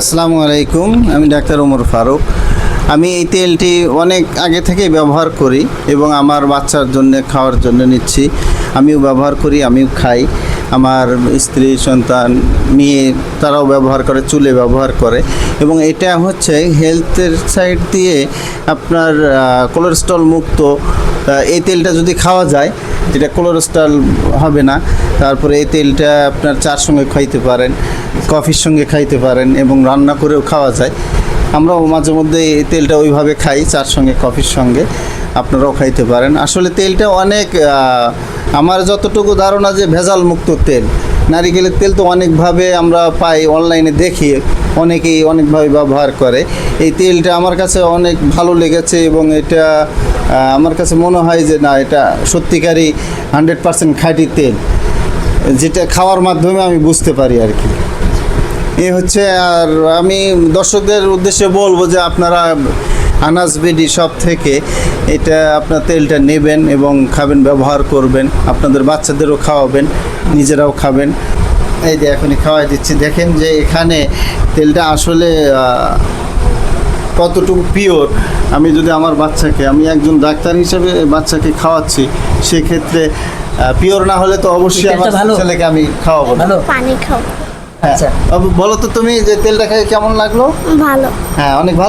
আসসালামু আলাইকুম, আমি ডাক্তার ওমর ফারুক। আমি এই তেলটি অনেক আগে থেকেই ব্যবহার করি এবং আমার বাচ্চার জন্য, খাওয়ার জন্য নিচ্ছি। আমিও ব্যবহার করি, আমিও খাই। আমার স্ত্রী, সন্তান, মেয়ে, তারাও ব্যবহার করে, চুলে ব্যবহার করে। এবং এটা হচ্ছে হেলথের সাইড দিয়ে আপনার কোলেস্ট্রল মুক্ত এই তেলটা যদি খাওয়া যায় যেটা কোলেস্ট্রল হবে না, তারপরে এই তেলটা আপনার চার সঙ্গে খাইতে পারেন, কফির সঙ্গে খাইতে পারেন এবং রান্না করেও খাওয়া যায়। আমরাও মাঝে মধ্যে এই তেলটা ওইভাবে খাই, চার সঙ্গে, কফির সঙ্গে আপনারাও খাইতে পারেন। আসলে তেলটা অনেক আমার যতটুকু ধারণা যে ভেজাল মুক্ত তেল, নারিকেলের তেল তো অনেকভাবে আমরা পাই, অনলাইনে দেখি। অনেকেই অনেকভাবে ব্যবহার করে। এই তেলটা আমার কাছে অনেক ভালো লেগেছে এবং এটা আমার কাছে মনে হয় যে না, এটা সত্যিকারই হান্ড্রেড পার্সেন্ট খাঁটি তেল। যেটা খাওয়ার মাধ্যমে আমি বুঝতে পারি আর কি। এ হচ্ছে, আর আমি দর্শকদের উদ্দেশ্যে বলব যে আপনারা আনাজ বিডি সব থেকে এটা আপনার তেলটা নেবেন এবং খাবেন, ব্যবহার করবেন। আপনাদের বাচ্চাদেরও খাওয়াবেন, নিজেরাও খাবেন। এই যে এখনই খাওয়াই দিচ্ছি। দেখেন যে এখানে তেলটা আসলে কতটুকু পিওর আমি যদি আমার বাচ্চাকে আমি একজন ডাক্তার হিসেবে বাচ্চাকে খাওয়াচ্ছি সেক্ষেত্রে পিওর না হলে তো অবশ্যই আমার ছেলেকে আমি খাওয়াবো ভালো? পানি খাও। হ্যাঁ। আচ্ছা। বলো তো তুমি যে তেলটা খেয়ে কেমন লাগল? ভালো। হ্যাঁ অনেক ভালো